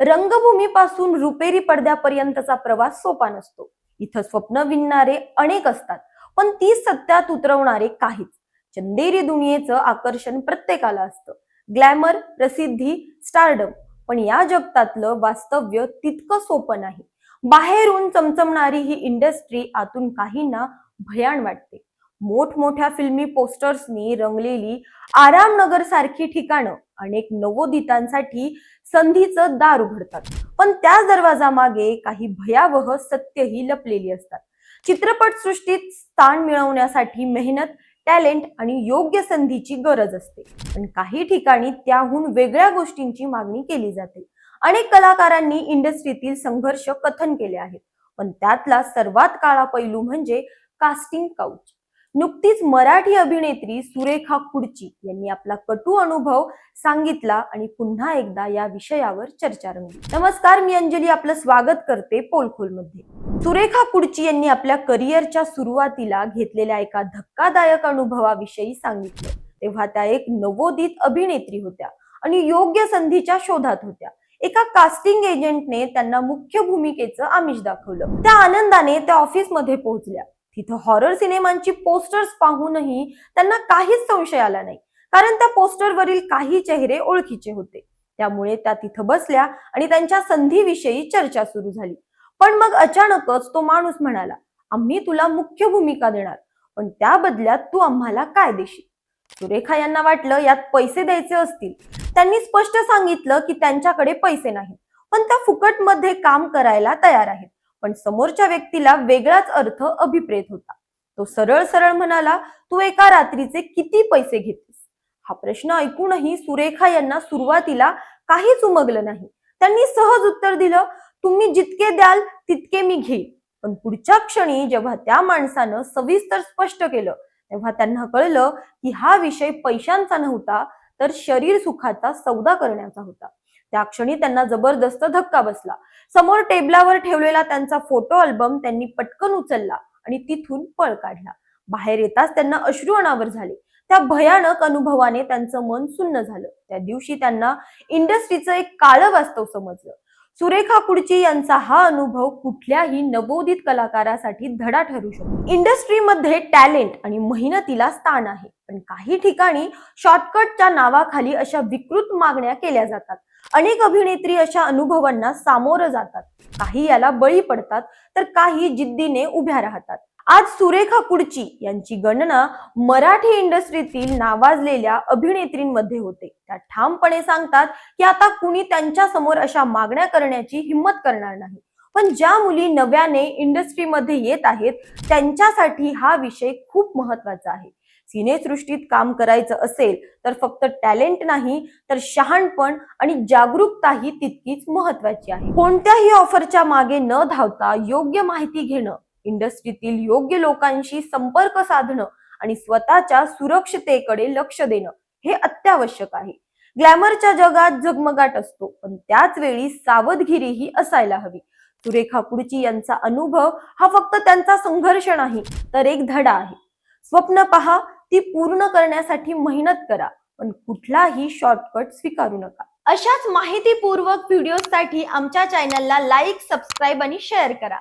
रंगभूमीपासून रुपेरी पडद्यापर्यंतचा प्रवास सोपा नसतो. इथं स्वप्न विणणारे अनेक असतात पण ती सत्यात उतरवणारे काहीच. चंदेरी दुनियेचं आकर्षण प्रत्येकाला असतं. ग्लॅमर प्रसिद्धी स्टारडम पण या जगतातलं वास्तव्य तितकं सोपं नाही. बाहेरून चमचमणारी ही इंडस्ट्री आतून काहींना भयान वाटते. मोठमोठ्या फिल्मी पोस्टर्सनी रंगलेली आरामनगर सारखी ठिकाणं अनेक नवोदितांसाठी संधीचं दार उघडतात. पण त्याच दरवाजामागे काही भयावह सत्यही लपलेली असतात. चित्रपट सृष्टीत स्थान मिळवण्यासाठी मेहनत टॅलेंट आणि योग्य संधीची गरज असते. पण काही ठिकाणी त्याहून वेगळ्या गोष्टींची मागणी केली जाते. अनेक कलाकारांनी इंडस्ट्रीतील संघर्ष कथन केले आहेत. पण त्यातला सर्वात काळा पैलू म्हणजे कास्टिंग काउच. नुकतीच मराठी अभिनेत्री सुरेखा कुडची यांनी आपला कटू अनुभव सांगितला आणि पुन्हा एकदा या विषयावर चर्चा रंगली. नमस्कार मी अंजली आपलं स्वागत करते पोलखोलमध्ये. सुरेखा कुडची यांनी आपल्या करिअरच्या सुरुवातीला घेतलेल्या एका धक्कादायक अनुभवाविषयी सांगितलं. तेव्हा त्या एक नवोदित अभिनेत्री होत्या आणि योग्य संधीच्या शोधात होत्या. एका कास्टिंग एजंटने त्यांना मुख्य भूमिकेचं आमिष दाखवलं. त्या आनंदाने त्या ऑफिसमध्ये पोहोचल्या. तिथं हॉरर सिनेमांची पोस्टर्स पाहूनही त्यांना काहीच संशय आला नाही. कारण त्या पोस्टरवरील काही चेहरे ओळखीचे होते. त्यामुळे त्या तिथं बसल्या आणि त्यांच्या संधीविषयी चर्चा सुरू झाली. पण मग अचानकच तो माणूस म्हणाला आम्ही तुला मुख्य भूमिका देणार पण त्या बदल्यात तू आम्हाला काय देशील? सुरेखा यांना वाटलं यात पैसे द्यायचे असतील. त्यांनी स्पष्ट सांगितलं की त्यांच्याकडे पैसे नाहीत पण त्या फुकटमध्ये काम करायला तयार आहेत. पण समोरच्या व्यक्तीला वेगळाच अर्थ अभिप्रेत होता. तो सरळ सरळ म्हणाला तू एका रात्रीचे किती पैसे घेतेस? हा प्रश्न ऐकूनही सुरेखा यांना सुरुवातीला काहीच उमगलं नाही. त्यांनी सहज उत्तर दिलं तुम्ही जितके द्याल तितके मी घेईन. पण पुढच्या क्षणी जेव्हा त्या माणसानं सविस्तर स्पष्ट केलं तेव्हा त्यांना कळलं की हा विषय पैशांचा नव्हता तर शरीर सुखाचा सौदा करण्याचा होता. त्या क्षणी त्यांना जबरदस्त धक्का बसला. समोर टेबलावर ठेवलेला त्यांचा फोटो अल्बम त्यांनी पटकन उचलला आणि तिथून पळ काढला. बाहेर येताच त्यांना अश्रू अनावर झाले. त्या भयानक अनुभवाने त्यांचं मन सुन्न झालं. त्या दिवशी त्यांना इंडस्ट्रीचं एक काळं वास्तव समजलं. सुरेखा कुडची यांचा हा अनुभव कुठल्याही नवोदित कलाकारासाठी धडा ठरू शकतो. इंडस्ट्रीमध्ये टॅलेंट आणि मेहनतीला स्थान आहे. पण काही ठिकाणी शॉर्टकटच्या नावाखाली अशा विकृत मागण्या केल्या जातात. अनेक अभिनेत्री अशा अनुभवांना सामोरं जातात. काही याला बळी पडतात तर काही जिद्दीने उभ्या राहतात. आज सुरेखा कुडची यांची गणना मराठी इंडस्ट्रीतील नावाजलेल्या अभिनेत्रींमध्ये होते. त्या ठामपणे सांगतात की आता कुणी त्यांच्यासमोर अशा मागण्या करण्याची हिंमत करणार नाही. पण ज्या मुली नव्याने इंडस्ट्रीमध्ये येत आहेत त्यांच्यासाठी हा विषय खूप महत्त्वाचा आहे. सिनेसृष्टीत काम करायचं असेल तर फक्त टॅलेंट नाही तर शहाणपण आणि जागरूकताही तितकीच महत्वाची आहे. कोणत्याही ऑफरच्या मागे न धावता योग्य माहिती घेणं इंडस्ट्रीतील योग्य लोकांशी संपर्क साधणं आणि स्वतःच्या सुरक्षतेकडे लक्ष देणं हे अत्यावश्यक आहे. ग्लॅमरच्या जगात झगमगाट असतो पण त्याच वेळी सावधगिरीही असायला हवी. सुरेखा कुडची यांचा अनुभव हा फक्त त्यांचा संघर्ष नाही तर एक धडा आहे. स्वप्न पहा ती पूर्ण करण्यासाठी मेहनत करा पण कुठलाही शॉर्टकट स्वीकारू नका. अशाच माहितीपूर्वक व्हिडिओसाठी आमच्या चॅनलला लाईक सबस्क्राईब आणि शेअर करा.